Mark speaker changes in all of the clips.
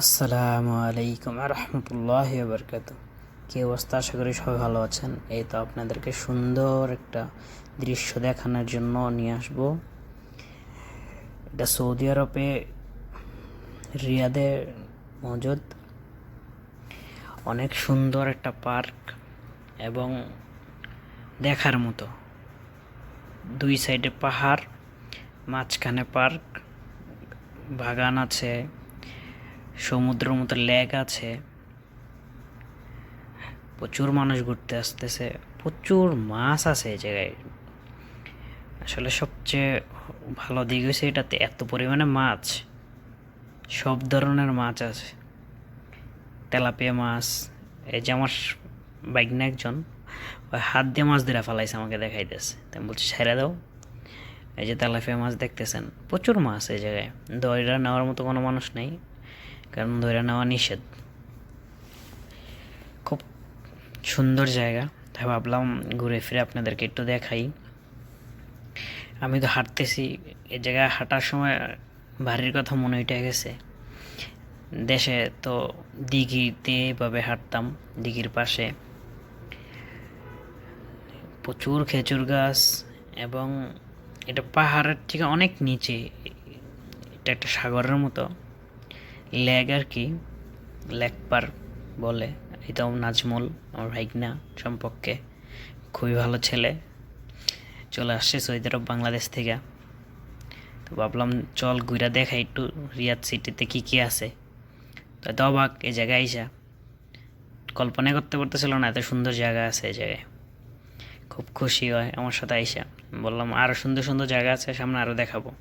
Speaker 1: আসসালামু আলাইকুম রহমতুল্লাহ বরকাত কি অবস্থা? আশা করি সবাই ভালো আছেন। এই তো আপনাদেরকে সুন্দর একটা দৃশ্য দেখানোর জন্য নিয়ে আসব। এটা সৌদি আরবে রিয়াদে মজুদ। অনেক সুন্দর একটা পার্ক এবং দেখার মতো। দুই সাইডে পাহাড়, মাঝখানে পার্ক, বাগান আছে। সমুদ্রের মতো লেক আছে। প্রচুর মানুষ ঘুরতে আসতেছে। প্রচুর মাছ আছে এই জায়গায়। আসলে সবচেয়ে ভালো দিক হয়েছে এটাতে এত পরিমাণে মাছ। সব ধরনের মাছ আছে। তেলাপিয়া মাছ, এই যে আমার বাইক না একজন ওই হাত দিয়ে মাছ ধরে ফেলাইছে আমাকে দেখাইতেছে। তাই বলছি, ছেড়ে দাও। এই যে তেলাপিয়া মাছ দেখতেছেন, প্রচুর মাছ এই জায়গায়। দইরা নেওয়ার মতো কোনো মানুষ নেই। কারণ ধরে নেওয়া নিষেধ। খুব সুন্দর জায়গা। তাই ভাবলাম ঘুরে ফিরে আপনাদেরকে একটু দেখাই। আমি তো হাঁটতেছি। এ জায়গায় হাঁটার সময় বাড়ির কথা মনে উঠে গেছে। দেশে তো দিঘিতে এভাবে হাঁটতাম, দিঘির পাশে। প্রচুর খেজুর গাছ এবং এটা পাহাড়ের থেকে অনেক নিচে। এটা একটা সাগরের মতো। লেগ আর কি, লেগ পার বলে এটা নাজমুল, আমার ভাইগনা সম্পর্কে, খুবই ভালো ছেলে। চলে আসছে সৌদি আরব বাংলাদেশ থেকে। তো ভাবলাম, চল ঘুরা দেখা একটু রিয়াদ সিটিতে কী কী আছে। তো এত অবাক, এই জায়গায় আইসা। কল্পনা করতে পারতেছিল না, এত সুন্দর জায়গা আছে এই জায়গায়। খুব খুশি হয়, আমার সাথে আইসা। বললাম আরও সুন্দর সুন্দর জায়গা আছে, সামনে আরও দেখাবো।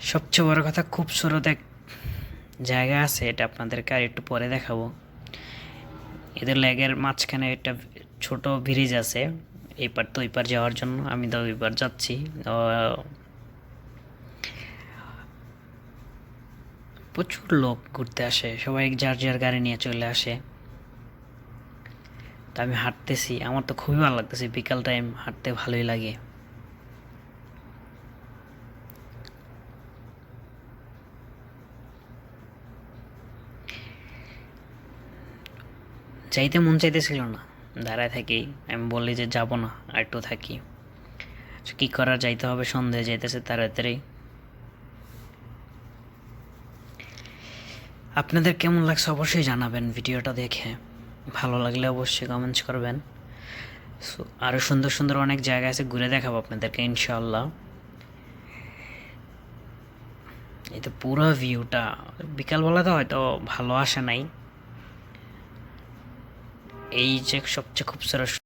Speaker 1: সবচেয়ে বড় কথা খুব সুরত এক জায়গা আছে, এটা আপনাদেরকে আর একটু পরে দেখাবো। এদের লেগের মাঝখানে একটা ছোট ব্রিজ আছে, এই পার তো ওই পার যাওয়ার জন্য, আমি তো ওই পার যাচ্ছি। প্রচুর লোক ঘুরতে আসে, সবাই যার যার গাড়ি নিয়ে চলে আসে। তা আমি হাঁটতেছি, আমার তো খুবই ভালো লাগতেছে, বিকাল টাইম হাঁটতে ভালোই লাগে। যাইতে মন চাইতেছিল না। দাঁড়ায় থাকি, আমি বললি যে যাব না, আর একটু থাকি। তো কী করার যাইতে হবে সন্ধ্যে যাইতেছে তাড়াতাড়ি। আপনাদের কেমন লাগছে অবশ্যই জানাবেন ভিডিওটা দেখে। ভালো লাগলে অবশ্যই কমেন্টস করবেন। আরও সুন্দর সুন্দর অনেক জায়গা আছে, ঘুরে দেখাবো আপনাদেরকে ইনশাল্লাহ এই তো পুরো ভিউটা বিকালবেলাতে হয়তো ভালো আসে নাই। এই যে সবচেয়ে খুবসুরত